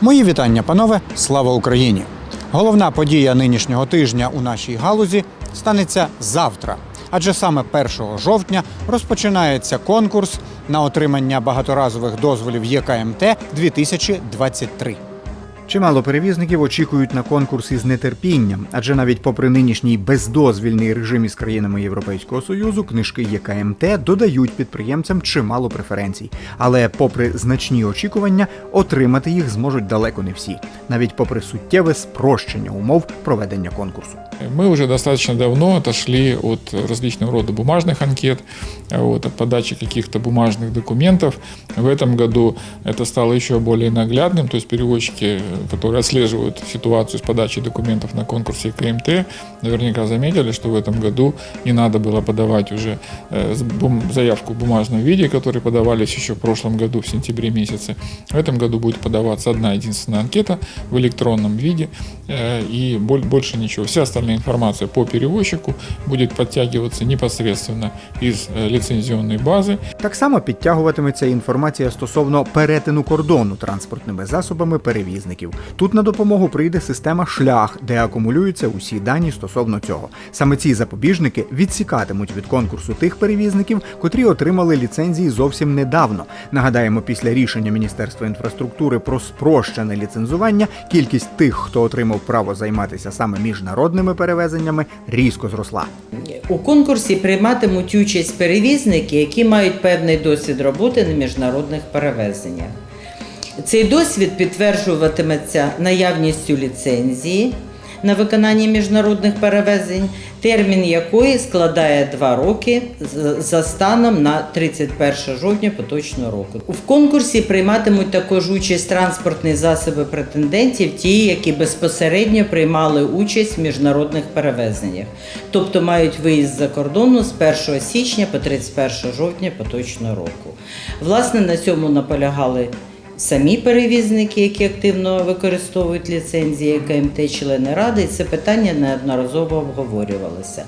Мої вітання, панове! Слава Україні! Головна подія нинішнього тижня у нашій галузі станеться завтра. Адже саме 1 жовтня розпочинається конкурс на отримання багаторазових дозволів ЄКМТ 2023. Чимало перевізників очікують на конкурс із нетерпінням, адже навіть попри нинішній бездозвільний режим із країнами Європейського союзу, книжки ЄКМТ додають підприємцям чимало преференцій. Але, попри значні очікування, отримати їх зможуть далеко не всі, навіть попри суттєве спрощення умов проведення конкурсу. Мы уже достаточно давно отошли от различного рода бумажных анкет, а вот, от подачи каких-то бумажных документов. В этом году это стало еще более наглядным, то есть переводчики, которые отслеживают ситуацию с подачей документов на конкурсе КМТ, наверняка заметили, что в этом году не надо было подавать уже э, с бум- заявку в бумажном виде, которые подавались еще в прошлом году, в сентябре месяце. В этом году будет подаваться одна единственная анкета в электронном виде э, и боль- больше ничего. Вся остальная информация по перевозчику будет подтягиваться непосредственно из э, лицензионной базы. Так само підтягуватиметься інформація стосовно перетину кордону транспортними засобами перевізників. Тут на допомогу прийде система шлях, де акумулюються усі дані стосовно цього. Саме ці запобіжники відсікатимуть від конкурсу тих перевізників, котрі отримали ліцензії зовсім недавно. Нагадаємо, після рішення Міністерства інфраструктури про спрощене ліцензування, кількість тих, хто отримав право займатися саме міжнародними перевезеннями, різко зросла. У конкурсі прийматимуть участь перевізники, які мають певний досвід роботи на міжнародних перевезеннях. Цей досвід підтверджуватиметься наявністю ліцензії на виконання міжнародних перевезень, термін якої складає 2 роки за станом на 31 жовтня поточного року. В конкурсі прийматимуть також участь транспортні засоби претендентів, ті, які безпосередньо приймали участь в міжнародних перевезеннях, тобто мають виїзд за кордону з 1 січня по 31 жовтня поточного року. Власне, на цьому наполягали самі перевізники, які активно використовують ліцензії КМТ члени ради, і це питання неодноразово обговорювалося.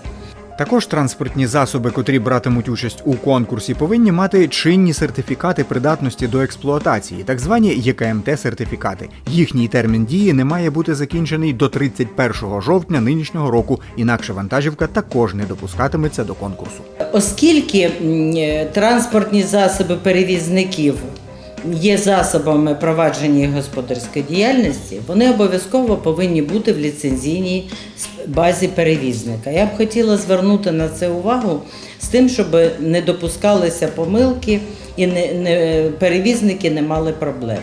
Також транспортні засоби, котрі братимуть участь у конкурсі, повинні мати чинні сертифікати придатності до експлуатації, так звані ЄКМТ-сертифікати. Їхній термін дії не має бути закінчений до 31 жовтня нинішнього року, інакше вантажівка також не допускатиметься до конкурсу. Оскільки транспортні засоби перевізників є засобами провадження господарської діяльності, вони обов'язково повинні бути в ліцензійній базі перевізника. Я б хотіла звернути на це увагу з тим, щоб не допускалися помилки і не, не, перевізники не мали проблем.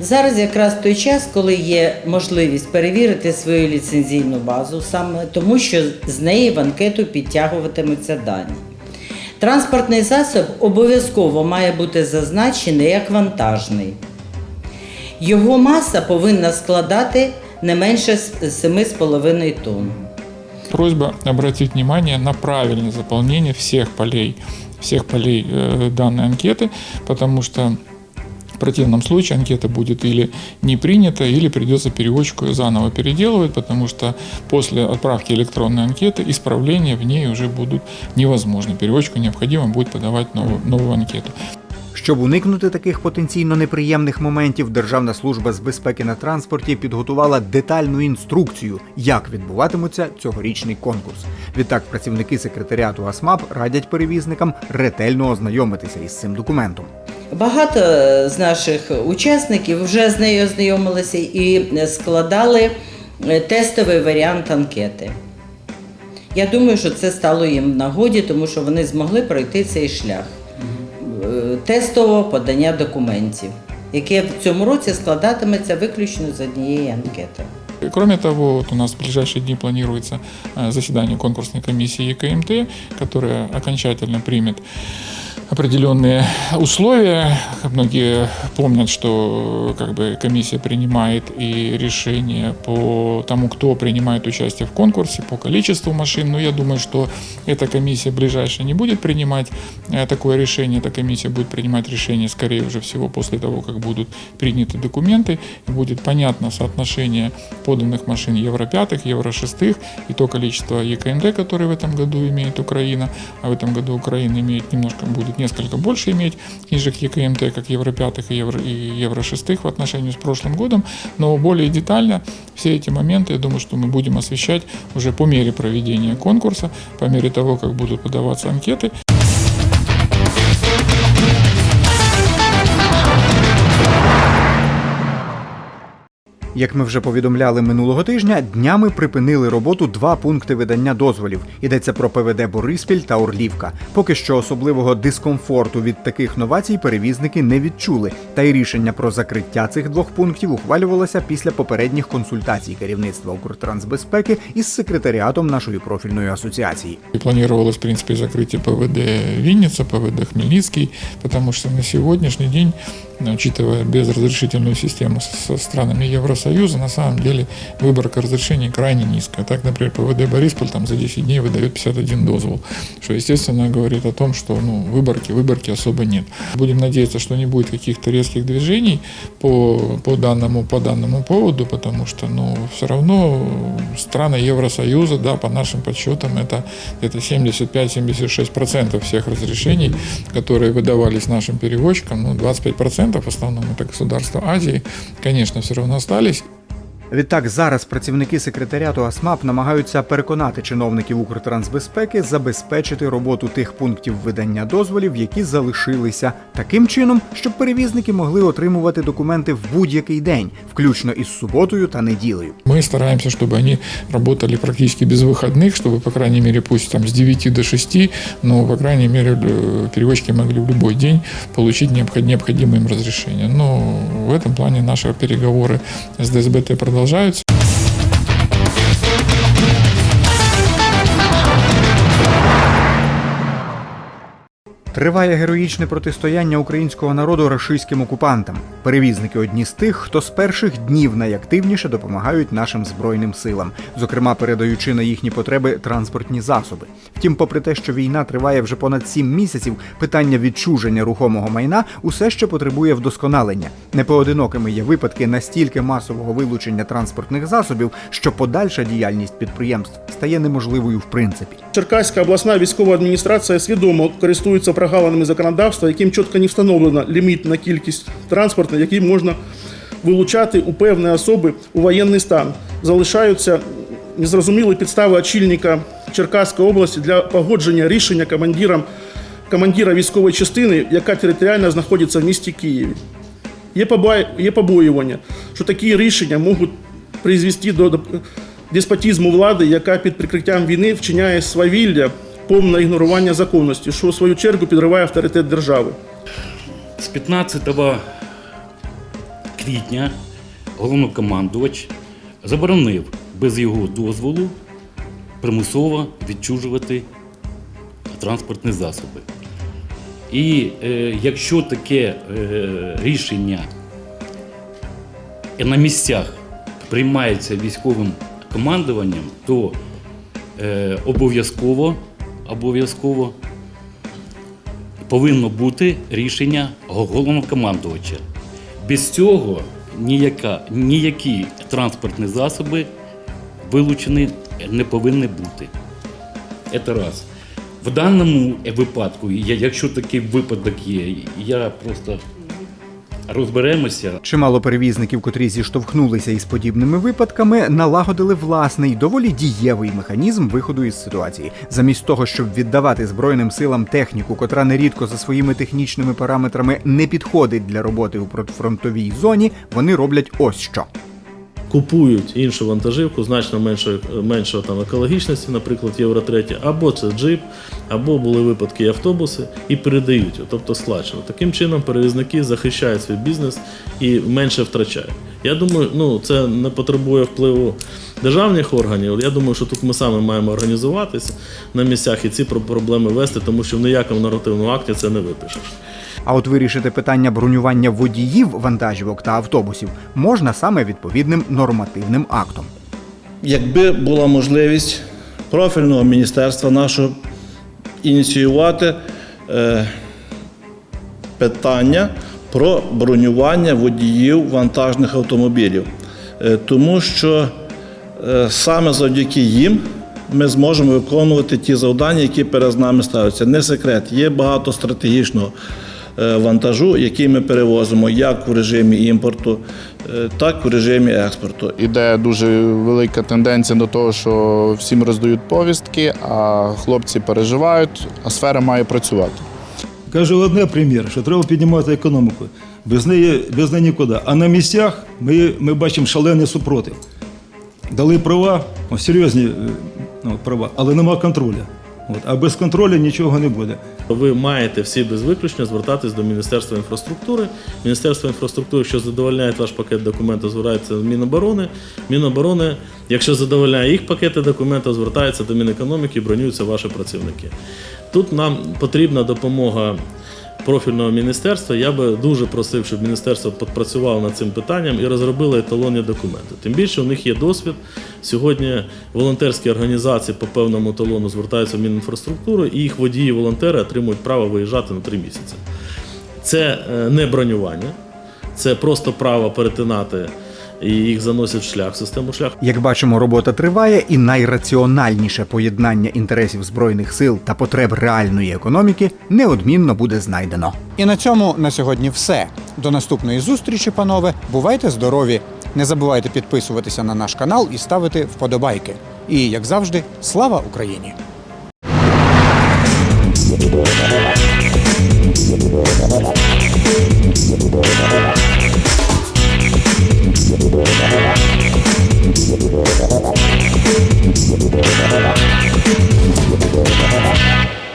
Зараз якраз той час, коли є можливість перевірити свою ліцензійну базу, саме тому, що з неї в анкету підтягуватимуться дані. Транспортний засіб обов'язково має бути зазначений як вантажний. Його маса повинна складати не менше с- 7,5 тонн. Просьба обратить внимание на правильное заполнение всех полей, всех полей э, данной анкеты, потому что в противном случае анкета будет или не принята, или придется переводчику ее заново переделывать, потому что после отправки электронной анкеты исправления в ней уже будут невозможны. Переводчику необходимо будет подавать новую, новую анкету. Щоб уникнути таких потенційно неприємних моментів, Державна служба з безпеки на транспорті підготувала детальну інструкцію, як відбуватиметься цьогорічний конкурс. Відтак, працівники секретаріату АСМАП радять перевізникам ретельно ознайомитися із цим документом. Багато з наших учасників вже з нею ознайомилися і складали е, тестовий варіант анкети. Я думаю, що це стало їм в нагоді, тому що вони змогли пройти цей шлях е, тестового подання документів, яке в цьому році складатиметься виключно з однієї анкети. Кроме того, вот у нас в ближайшие дни планируется э, заседание конкурсной комиссии ЕКМТ, которая окончательно примет определенные условия. Многие помнят, что как бы комиссия принимает и решение по тому, кто принимает участие в конкурсе, по количеству машин. Но я думаю, что эта комиссия ближайшая не будет принимать э, такое решение. Эта комиссия будет принимать решение, скорее уже всего, после того, как будут приняты документы. И будет понятно соотношение поданных машин Евро 5, Евро 6 и то количество ЕКМД, которое в этом году имеет Украина. А в этом году Украина имеет немножко, будет несколько больше иметь книжек ЕКМТ, как Евро 5 и Евро, и Евро 6 в отношении с прошлым годом. Но более детально все эти моменты, я думаю, что мы будем освещать уже по мере проведения конкурса, по мере того, как будут подаваться анкеты. Як ми вже повідомляли минулого тижня, днями припинили роботу два пункти видання дозволів. Йдеться про ПВД Бориспіль та Орлівка. Поки що особливого дискомфорту від таких новацій перевізники не відчули. Та й рішення про закриття цих двох пунктів ухвалювалося після попередніх консультацій керівництва Укртрансбезпеки із секретаріатом нашої профільної асоціації. И планировалось, в принципе, закрытие ПВД Винница, ПВД Хмельницкий, потому что на сегодняшний день, учитывая безразрешительную систему со странами Евросоюза, на самом деле выборка разрешений крайне низкая. Так, например, ПВД Борисполь там за 10 дней выдает 51 дозвол, что, естественно, говорит о том, что ну, выборки, выборки особо нет. Будем надеяться, что не будет каких-то резких движений по, по, данному, по данному поводу, потому что ну, все равно страны Евросоюза, да, по нашим подсчетам, это где-то 75-76% всех разрешений, которые выдавались нашим перевозчикам, ну, 25% в основном это государства Азии, конечно, все равно остались. Відтак зараз працівники секретаріату АСМАП намагаються переконати чиновників Укртрансбезпеки забезпечити роботу тих пунктів видання дозволів, які залишилися, таким чином, щоб перевізники могли отримувати документи в будь-який день, включно із суботою та неділею. Мы стараемся, чтобы они работали практически без выходных, чтобы, по крайней мере, пусть там с 9 до 6, но, по крайней мере, э, перевозчики могли в любой день получить необход- необходимое им разрешение. Но в этом плане наши переговоры с ДСБТ продолжаются. Триває героїчне протистояння українського народу рашистським окупантам. Перевізники одні з тих, хто з перших днів найактивніше допомагають нашим збройним силам, зокрема передаючи на їхні потреби транспортні засоби. Втім, попри те, що війна триває вже понад сім місяців, питання відчуження рухомого майна усе ще потребує вдосконалення. Непоодинокими є випадки настільки масового вилучення транспортних засобів, що подальша діяльність підприємств стає неможливою в принципі. Черкаська обласна військова адміністрація свідомо користується прогалинами законодавства, яким чітко не встановлено ліміт на кількість транспорту, який можна вилучати у певні особи у воєнний стан. Залишаються незрозумілі підстави очільника Черкаської області для погодження рішення командиром командира військової частини, яка територіально знаходиться в місті Києві. Є, є побоювання, що такі рішення можуть призвести до деспотізму влади, яка під прикриттям війни вчиняє свавілля, повне ігнорування законності, що в свою чергу підриває авторитет держави. З 15 квітня головнокомандувач заборонив без його дозволу примусово відчужувати транспортні засоби. І е, якщо таке е, рішення на місцях приймається військовим командуванням, то е, обов'язково, обов'язково повинно бути рішення головнокомандувача. Без цього ніяка, ніякі транспортні засоби вилучені не повинні бути. Це раз. В даному випадку, якщо такий випадок є, я просто розберемося. Чимало перевізників, котрі зіштовхнулися із подібними випадками, налагодили власний доволі дієвий механізм виходу із ситуації. Замість того, щоб віддавати збройним силам техніку, котра нерідко за своїми технічними параметрами не підходить для роботи у протфронтовій зоні, вони роблять ось що. Купують іншу вантажівку, значно меншої, меншого там екологічності, наприклад, Євро 3, або це джип, або були випадки і автобуси, і передають, тобто сплачено. Таким чином перевізники захищають свій бізнес і менше втрачають. Я думаю, ну це не потребує впливу державних органів. Я думаю, що тут ми саме маємо організуватися на місцях і ці про- проблеми вести, тому що в ніякому нормативному акті це не випишеш. А от вирішити питання бронювання водіїв вантажівок та автобусів можна саме відповідним нормативним актом. якби була можливість профільного міністерства нашого ініціювати е, питання про бронювання водіїв вантажних автомобілів, Е, тому що саме завдяки їм ми зможемо виконувати ті завдання, які перед нами ставляться. Не секрет, є багато стратегічного е, вантажу, який ми перевозимо як в режимі імпорту, е, так і в режимі експорту. Іде дуже велика тенденція до того, що всім роздають повістки, а хлопці переживають, а сфера має працювати. Кажу одне прем'єр, що треба піднімати економіку. Без неї, без неї нікуди. А на місцях ми, ми бачимо шалений супротив. Дали права, о, серйозні е, ну, права, але нема контролю. От. А без контролю нічого не буде. Ви маєте всі без виключення звертатись до Міністерства інфраструктури. Міністерство інфраструктури, якщо задовольняє ваш пакет документів, звертається до Міноборони. Міноборони, якщо задовольняє їх пакети документів, звертається до Мінекономіки і бронюються ваші працівники. Тут нам потрібна допомога профільного міністерства. Я би дуже просив, щоб міністерство попрацювало над цим питанням і розробило еталонні документи. Тим більше у них є досвід. Сьогодні волонтерські організації по певному талону звертаються в Мінінфраструктуру, і їх водії-волонтери отримують право виїжджати на три місяці. Це е, не бронювання, це просто право перетинати і їх заносять в шлях, в систему шлях. Як бачимо, робота триває, і найраціональніше поєднання інтересів збройних сил та потреб реальної економіки неодмінно буде знайдено. І на цьому на сьогодні все. До наступної зустрічі, панове. Бувайте здорові! Не забувайте підписуватися на наш канал і ставити вподобайки. І як завжди, слава Україні! Thank you.